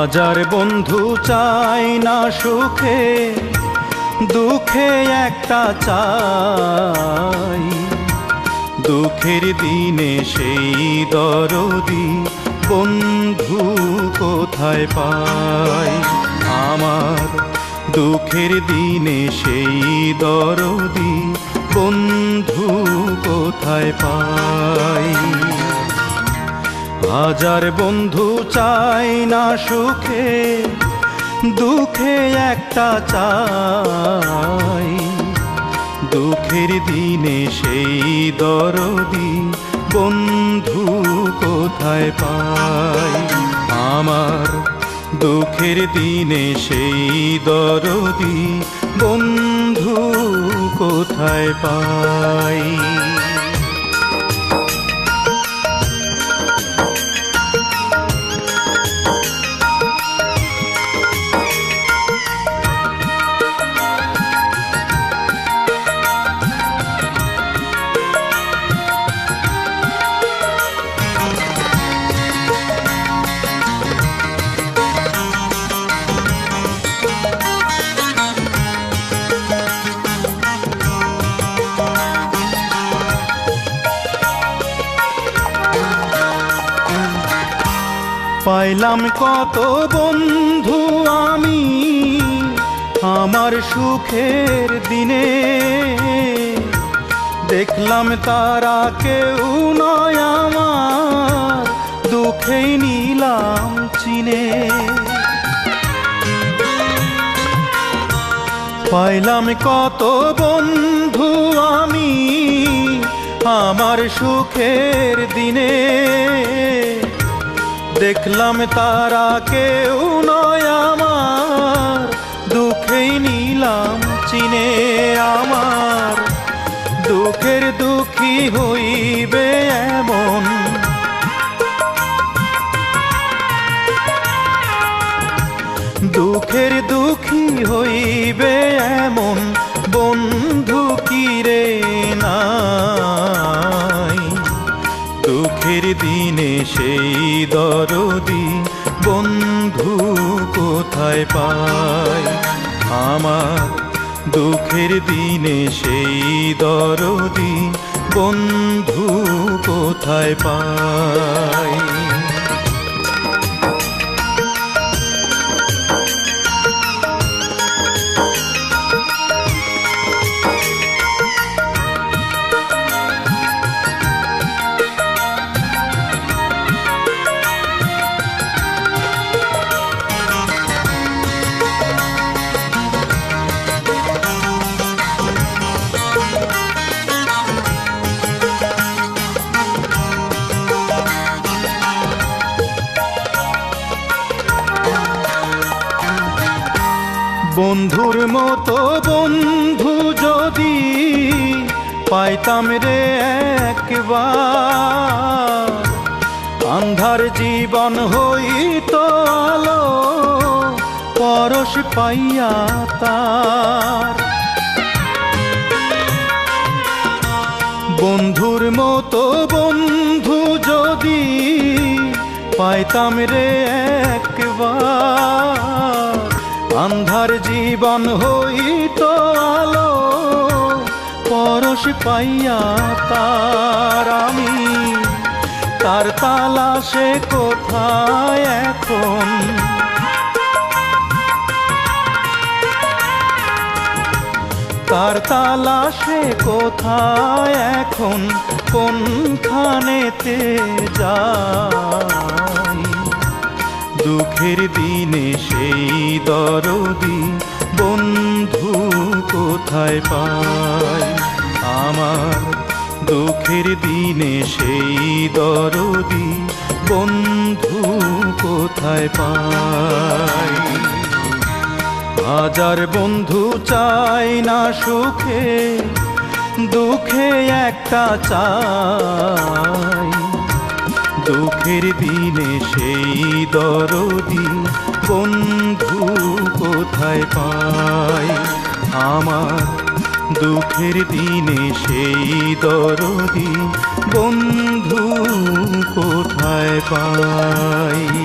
হাজার বন্ধু চাই না সুখে, দুঃখে একটা চাই। দুঃখের দিনে সেই দরদি বন্ধু কোথায় পাই? আমার দুঃখের দিনে সেই দরদি বন্ধু কোথায় পাই? হাজার বন্ধু চাই না সুখে, দুঃখে একটা চাই। দুঃখের দিনে সেই দরদি বন্ধু কোথায় পাই? আমার দুঃখের দিনে সেই দরদি বন্ধু কোথায় পাই? পাইলাম কত বন্ধু আমি আমার সুখের দিনে। দেখলাম তারা কেউ নয় আমার, দুঃখেই নিলাম চিনে। পাইলাম কত বন্ধু আমি আমার সুখের দিনে। দেখলাম তারা কেউ নয় আমার। দুঃখেই নিলাম চিনে আমার। দুঃখের দুঃখী হইবে এমন। দুঃখের দুঃখী হইবে এমন। বন্ধু কি রে নাই দুঃখের দিনে সেই দরদি বন্ধু কোথায় পায়? আমার দুঃখের দিনে সেই দরদি বন্ধু কোথায় পাই বন্ধুর মতো বন্ধু যদি পাইতাম রে একবার। আন্ধার জীবন হইত আলো, পরশ পাইয়া তার। বন্ধুর মতো বন্ধু যদি পাইতাম রে একবার। আন্ধার জীবন হইত আলো, পরশ পাইয়া তার আমি। তার তালাশে কোথায় এখন? তার তালাশে কোথায় এখন? কোনখানেতে যাই দুঃখের দিনে দরদি, বন্ধু কোথায় পাই আমার দুঃখের দিনে সেই দরদি, বন্ধু কোথায় পায়? হাজার বন্ধু চাই না সুখে, দুঃখে একটা চাই দুঃখের দিনে সেই দরদি বন্ধু কোথায় পাই? আমার দুঃখের দিনে সেই দরদি বন্ধু কোথায় পাই?